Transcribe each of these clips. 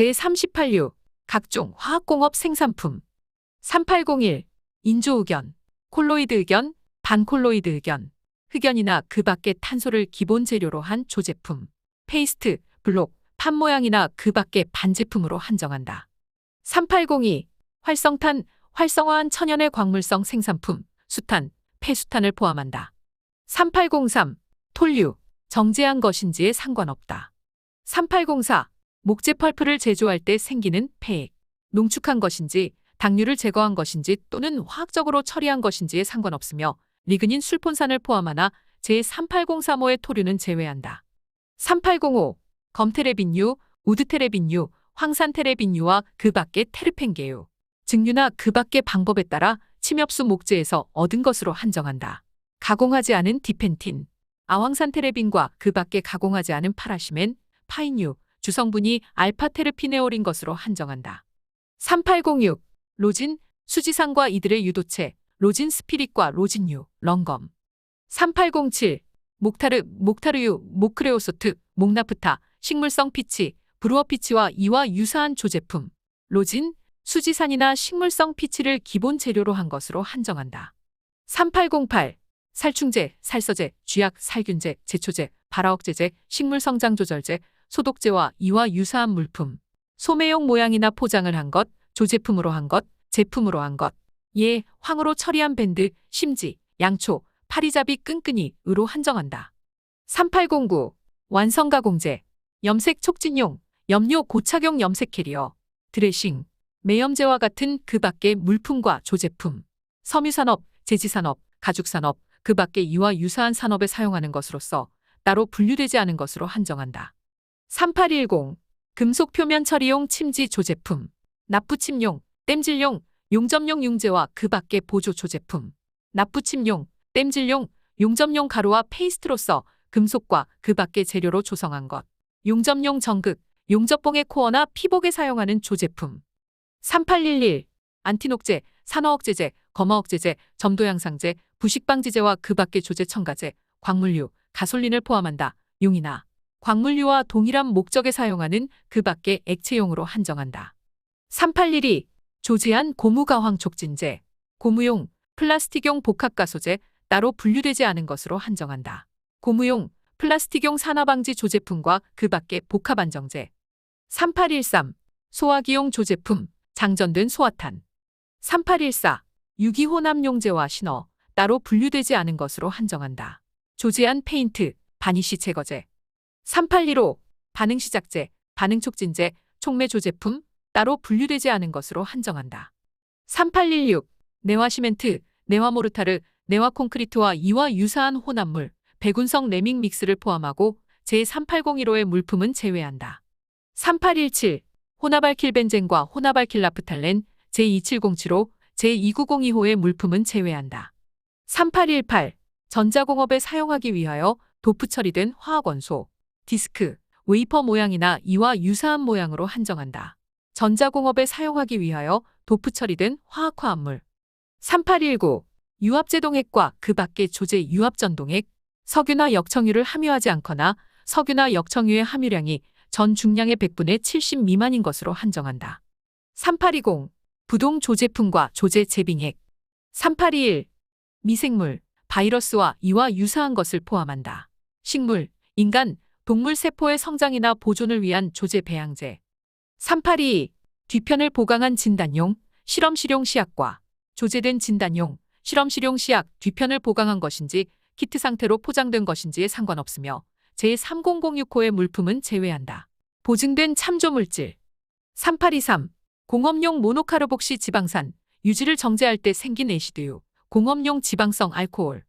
제38류 각종 화학공업 생산품 3801 인조의견, 콜로이드 의견, 반콜로이드 의견, 흑연이나 그 밖의 탄소를 기본 재료로 한 조제품, 페이스트, 블록, 판 모양이나 그 밖의 반제품으로 한정한다. 3802 활성탄, 활성화한 천연의 광물성 생산품, 수탄, 폐수탄을 포함한다. 3803 톨류, 정제한 것인지에 상관없다. 3804 목재 펄프를 제조할 때 생기는 폐액, 농축한 것인지 당류를 제거한 것인지 또는 화학적으로 처리한 것인지에 상관없으며 리그닌 술폰산을 포함하나 제38035의 토류는 제외한다. 3805 검테레빈유, 우드테레빈유, 황산테레빈유와 그 밖의 테르펜계유, 증류나 그 밖의 방법에 따라 침엽수 목재에서 얻은 것으로 한정한다. 가공하지 않은 디펜틴, 아황산테레빈과 그 밖에 가공하지 않은 파라시멘, 파인유, 주성분이 알파테르피네올인 것으로 한정한다. 3806 로진, 수지산과 이들의 유도체, 로진 스피릿과 로진유, 런검. 3807 목타르, 목타르유, 모크레오소트, 목나프타, 식물성 피치, 브루어 피치와 이와 유사한 조제품, 로진, 수지산이나 식물성 피치를 기본 재료로 한 것으로 한정한다. 3808 살충제, 살서제, 쥐약, 살균제, 제초제, 발화억제제, 식물성장조절제, 소독제와 이와 유사한 물품, 소매용 모양이나 포장을 한 것, 조제품으로 한 것, 제품으로 한 것, 예, 황으로 처리한 밴드, 심지, 양초, 파리잡이 끈끈이, 으로 한정한다. 3809 완성가공제, 염색 촉진용, 염료 고착용 염색 캐리어, 드레싱, 매염제와 같은 그 밖의 물품과 조제품, 섬유산업, 제지산업, 가죽산업, 그 밖의 이와 유사한 산업에 사용하는 것으로서 따로 분류되지 않은 것으로 한정한다. 3810 금속 표면 처리용 침지 조제품, 납부침용, 땜질용, 용접용 융제와 그 밖의 보조 조제품, 납부침용, 땜질용, 용접용 가루와 페이스트로서 금속과 그 밖의 재료로 조성한 것, 용접용 전극, 용접봉의 코어나 피복에 사용하는 조제품, 3811 안티녹제, 산화억제제, 검화억제제, 점도양상제, 부식방지제와 그 밖의 조제 첨가제, 광물류, 가솔린을 포함한다. 용이나 광물류와 동일한 목적에 사용하는 그 밖의 액체용으로 한정한다. 3812 조제한 고무가황 촉진제, 고무용, 플라스틱용 복합가소제 따로 분류되지 않은 것으로 한정한다. 고무용, 플라스틱용 산화방지 조제품과 그 밖의 복합안정제. 3813 소화기용 조제품, 장전된 소화탄. 3814 유기혼합용제와 신어 따로 분류되지 않은 것으로 한정한다. 조제한 페인트, 바니쉬 제거제. 3815 반응시작제, 반응촉진제, 촉매 조제품 따로 분류되지 않은 것으로 한정한다. 3816 네화시멘트, 네화모르타르, 네화콘크리트와 이와 유사한 혼합물, 배군성 레밍 믹스를 포함하고 제3801호의 물품은 제외한다. 3817 호나발킬벤젠과 호나발킬라프탈렌 제2707호, 제2902호의 물품은 제외한다. 3818 전자공업에 사용하기 위하여 도프 처리된 화학원소, 디스크, 웨이퍼 모양이나 이와 유사한 모양으로 한정한다. 전자공업에 사용하기 위하여 도프 처리된 화학화합물. 3819 유압제동액과 그 밖의 조제 유압전동액, 석유나 역청유를 함유하지 않거나 석유나 역청유의 함유량이 전 중량의 100분의 70 미만인 것으로 한정한다. 3820 부동 조제품과 조제 재빙액 3821 미생물, 바이러스와 이와 유사한 것을 포함한다. 식물, 인간, 동물 세포의 성장이나 보존을 위한 조제 배양제. 3822 뒤편을 보강한 진단용, 실험 실용 시약과 조제된 진단용, 실험 실용 시약 뒤편을 보강한 것인지 키트 상태로 포장된 것인지에 상관없으며 제3006호의 물품은 제외한다. 보증된 참조물질. 3823 공업용 모노카르복시 지방산 유지를 정제할 때 생긴 에시드유 공업용 지방성 알코올.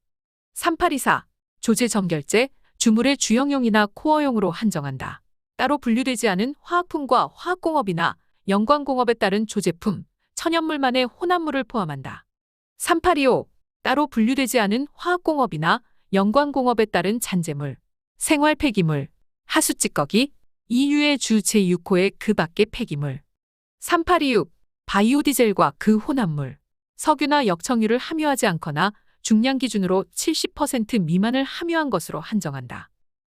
3824 조제 점결제 주물의 주영용이나 코어용으로 한정한다. 따로 분류되지 않은 화학품과 화학공업이나 연관공업에 따른 조제품, 천연물만의 혼합물을 포함한다. 3825 따로 분류되지 않은 화학공업이나 연관공업에 따른 잔재물, 생활 폐기물, 하수 찌꺼기, 이유의 주 제6호의 그 밖의 폐기물. 3826 바이오디젤과 그 혼합물, 석유나 역청유를 함유하지 않거나 중량 기준으로 70% 미만을 함유한 것으로 한정한다.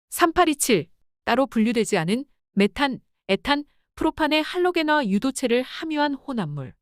3827 따로 분류되지 않은 메탄, 에탄, 프로판에 할로겐과 유도체를 함유한 혼합물.